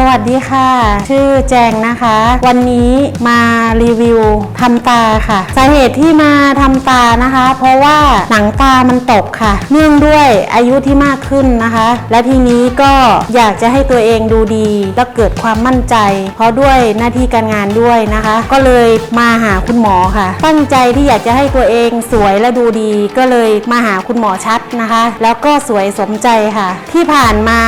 สวัสดีค่ะ ชื่อแจงนะคะ วันนี้มารีวิวทำตาค่ะ สาเหตุที่มาทำตานะคะ เพราะว่าหนังตามันตกค่ะ เนื่องด้วยอายุที่มากขึ้นนะคะ และทีนี้ก็อยากจะให้ตัวเองดูดีและเกิดความมั่นใจ เพราะด้วยหน้าที่การงานด้วยนะคะ ก็เลยมาหาคุณหมอค่ะ ตั้งใจที่อยากจะให้ตัวเองสวยและดูดี ก็เลยมาหาคุณหมอชัดนะคะ แล้วก็สวยสมใจค่ะ ที่ผ่านมา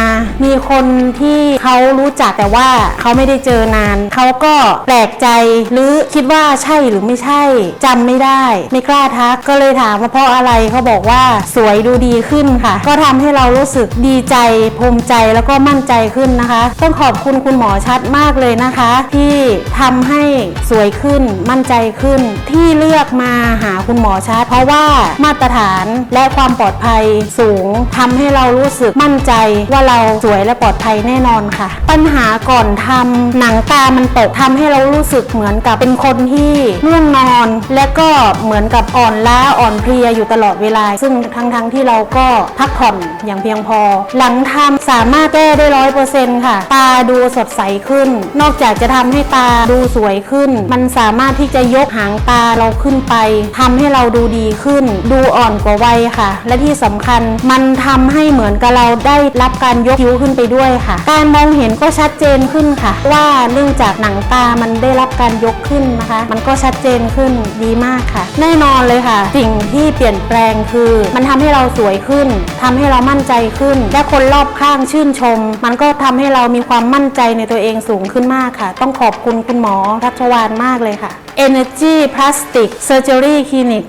มีคนที่เขารู้จักแต่ว่าเขาไม่ได้เจอนาน เขาก็แปลกใจหรือคิดว่าใช่หรือไม่ใช่จำไม่ได้ ไม่กล้าทักก็เลยถามว่าเพราะอะไรเขาบอกว่าสวยดูดีขึ้นค่ะ ก็ทำให้เรารู้สึกดีใจภูมิใจแล้วก็มั่นใจขึ้นนะคะ ต้องขอบคุณคุณหมอชัดมากเลยนะคะ ที่ทำให้สวยขึ้นมั่นใจขึ้น ที่เลือกมาหาคุณหมอชัด เพราะว่ามาตรฐานและความปลอดภัยสูงทำให้เรารู้สึกมั่นใจว่าเราสวยและปลอดภัยแน่นอนค่ะปัญหหาก่อนทำหนังตามันตกทำให้เรารู้สึกเหมือนกับเป็นคนที่ง่วงนอน และก็เหมือนกับอ่อนล้าอ่อนเพลียอยู่ตลอดเวลา ซึ่งทั้งๆที่เราก็พักผ่อนอย่างเพียงพอ หลังทำสามารถแก้ได้ร้อยเปอร์เซ็นต์ค่ะ ตาดูสดใสขึ้น นอกจากจะทำให้ตาดูสวยขึ้น มันสามารถที่จะยกหางตาเราขึ้นไปทำให้เราดูดีขึ้น ดูอ่อนกว่าวัยค่ะ และที่สำคัญมันทำให้เหมือนกับเราได้รับการยกคิ้วขึ้นไปด้วยค่ะ การมองเห็นก็ชัดเจนขึ้นค่ะ ว่าเนื่องจากหนังตามันได้รับการยกขึ้นนะคะ มันก็ชัดเจนขึ้นดีมากค่ะ แน่นอนเลยค่ะ สิ่งที่เปลี่ยนแปลงคือ มันทำให้เราสวยขึ้นทำให้เรามั่นใจขึ้น และคนรอบข้างชื่นชม มันก็ทำให้เรามีความมั่นใจในตัวเองสูงขึ้นมากค่ะ ต้องขอบคุณคุณหมอทัชวานมากเลยค่ะ Energy Plastic Surgery Clinic